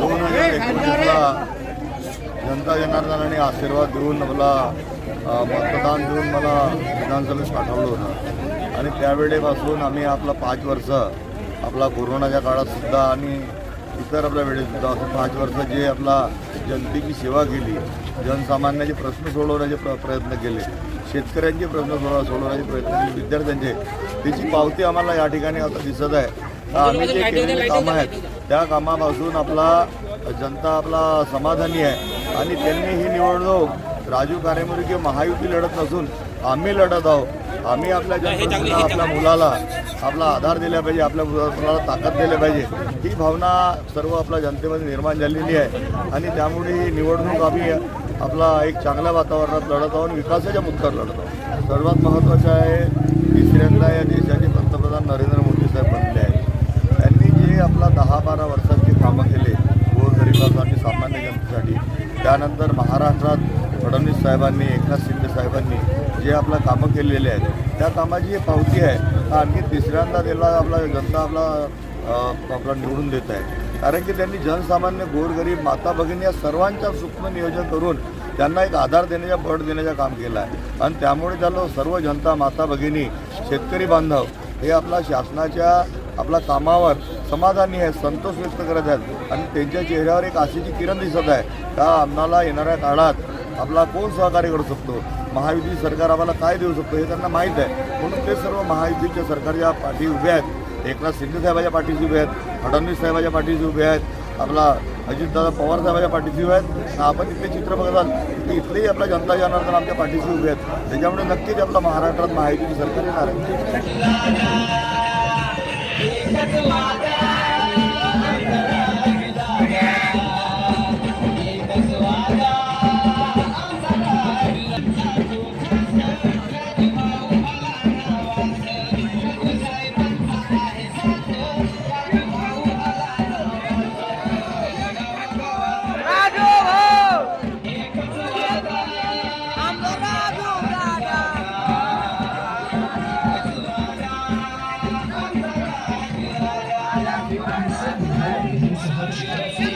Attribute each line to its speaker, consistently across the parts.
Speaker 1: दोन हजार एकोणीसला जनता जनार्दनाने आशीर्वाद देऊन मला मतदान देऊन मला विधानसभेत पाठवलं होतं. आणि त्यावेळेपासून आम्ही आपला पाच वर्ष आपला कोरोनाच्या काळातसुद्धा आणि इतर आपल्या वेळेसुद्धा असं पाच वर्ष जे आपला जनतेची सेवा केली जनसामान्याचे प्रश्न सोडवण्याचे प्र प्रयत्न केले शेतकऱ्यांचे प्रश्न सोडव सोडवण्याचे प्रयत्न केले विद्यार्थ्यांचे. त्याची पावती आम्हाला या ठिकाणी आता दिसत आहे. आम्ही जे केलेले कामं आहेत त्या कामापासून आपला जनता आपला समाधानी आहे. आणि त्यांनी ही निवडणूक राजू कारेमुरी किंवा महायुती लढत नसून आम्ही लढत आहोत. आम्ही आपल्या जनतेला आपल्या मुलाला आपला आधार दिला पाहिजे आपल्या मुलाला ताकद दिली पाहिजे. ही भावना सर्व आपल्या जनतेमध्ये निर्माण झालेली आहे. आणि त्यामुळे ही निवडणूक आम्ही आपला एक चांगल्या वातावरणात लढत आहोत आणि विकासाच्या मुद्द्यावर लढत आहोत. सर्वात महत्त्वाचं आहे तिसऱ्यांदा या देशाचे पंतप्रधान त्यानंतर महाराष्ट्रात फडणवीस साहेबांनी एकनाथ शिंदे साहेबांनी जे आपलं कामं केलेले आहेत त्या कामाची पावती आहे. हा आणखी तिसऱ्यांदा त्याला आपला जनता आपला आपला निवडून देत आहे. कारण की त्यांनी जनसामान्य गोरगरीब माता भगिनी या सर्वांच्या सूक्ष्म नियोजन करून त्यांना एक आधार देण्याच्या बळ देण्याचं काम केलं आहे. आणि त्यामुळे त्याला सर्व जनता माता भगिनी शेतकरी बांधव हे आपला शासनाच्या आपल्या कामावर समाधानी आहे संतोष व्यक्त करत आहेत. आणि त्यांच्या चेहऱ्यावर एक आशेची किरण दिसत आहे का आम्हाला येणाऱ्या काळात आपला कोण सहकार्य करू शकतो? महायुती सरकार आम्हाला काय देऊ शकतो हे त्यांना माहीत आहे. म्हणून ते सर्व महायुतीच्या सरकारच्या पाठी उभे आहेत. एकनाथ शिंदे साहेबाच्या पाठीशी उभे आहेत. फडणवीस साहेबाच्या पाठीशी उभे आहेत. आपला अजितदादा पवार साहेबाच्या पाठीशी उभे आहेत. आपण इथले चित्र बघताल की इथलेही आपल्या जनता जनार्दन आमच्या पाठीशी उभे आहेत. त्याच्यामुळे नक्कीच आपला महाराष्ट्रात महायुतीची सरकार येणार आहे.
Speaker 2: Thank you.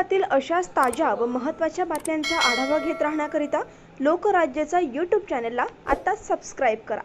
Speaker 3: आपल्या अशाच ताज्या व महत्त्वाच्या बातम्यांचा आढावा घेत राहण्याकरिता लोकराज्याचा यूट्यूब चॅनलला आत्ताच सबस्क्राईब करा.